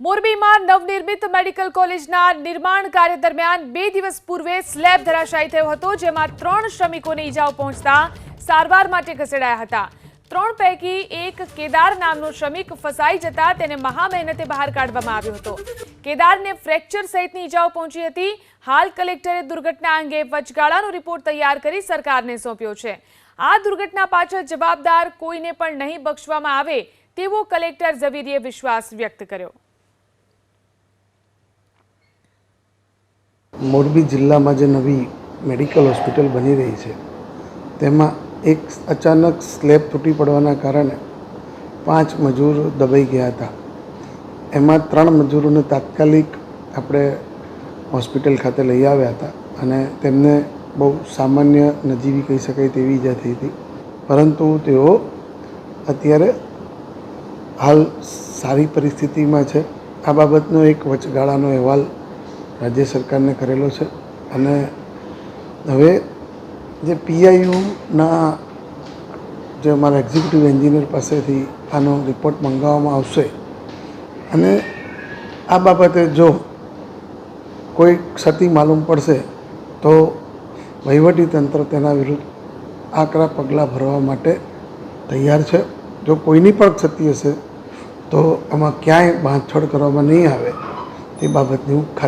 મોરબીમાં નવનિર્મિત મેડિકલ કોલેજના નિર્માણ કાર્ય દરમિયાન બે દિવસ પૂર્વે સ્લેબ ધરાશાયી થયો હતો, જેમાં ત્રણ શ્રમિકોને ઈજાઓ પહોંચતા સારવાર માટે ખસેડાયા હતા. ત્રણ પૈકી એક કેદાર નામનો શ્રમિક ફસાઈ જતા તેને મહા મહેનતે બહાર કાઢવામાં આવ્યો હતો. કેદારને ફ્રેક્ચર સહિતની ઈજાઓ પહોંચી હતી. હાલ કલેક્ટરે દુર્ઘટના અંગે વચગાળાનો રિપોર્ટ તૈયાર કરી સરકારને સોંપ્યો છે. આ દુર્ઘટના પાછળ જવાબદાર કોઈને પણ નહીં બક્ષવામાં આવે તેવો કલેક્ટર ઝવેરીએ વિશ્વાસ વ્યક્ત કર્યો. મોરબી જિલ્લામાં જે નવી મેડિકલ હોસ્પિટલ બની રહી છે, તેમાં એક અચાનક સ્લેબ તૂટી પડવાના કારણે પાંચ મજૂર દબાઈ ગયા હતા. એમાં ત્રણ મજૂરોને તાત્કાલિક આપણે હોસ્પિટલ ખાતે લઈ આવ્યા હતા અને તેમને બહુ સામાન્ય નજીવી કહી શકાય તેવી ઈજા થઈ હતી. પરંતુ તેઓ અત્યારે હાલ સારી પરિસ્થિતિમાં છે. આ બાબતનો એક વચગાળાનો અહેવાલ રાજ્ય સરકારને કરેલો છે. અને હવે જે પીઆઈયુના જે અમારા એક્ઝિક્યુટિવ એન્જિનિયર પાસેથી આનો રિપોર્ટ મંગાવવામાં આવશે. અને આ બાબતે જો કોઈ ક્ષતિ માલુમ પડશે, તો તંત્ર તેના વિરુદ્ધ આકરા પગલાં ભરવા માટે તૈયાર છે. જો કોઈની પણ ક્ષતિ હશે, તો આમાં ક્યાંય બાંધછોડ કરવામાં નહીં આવે તે બાબતની હું ખાતરી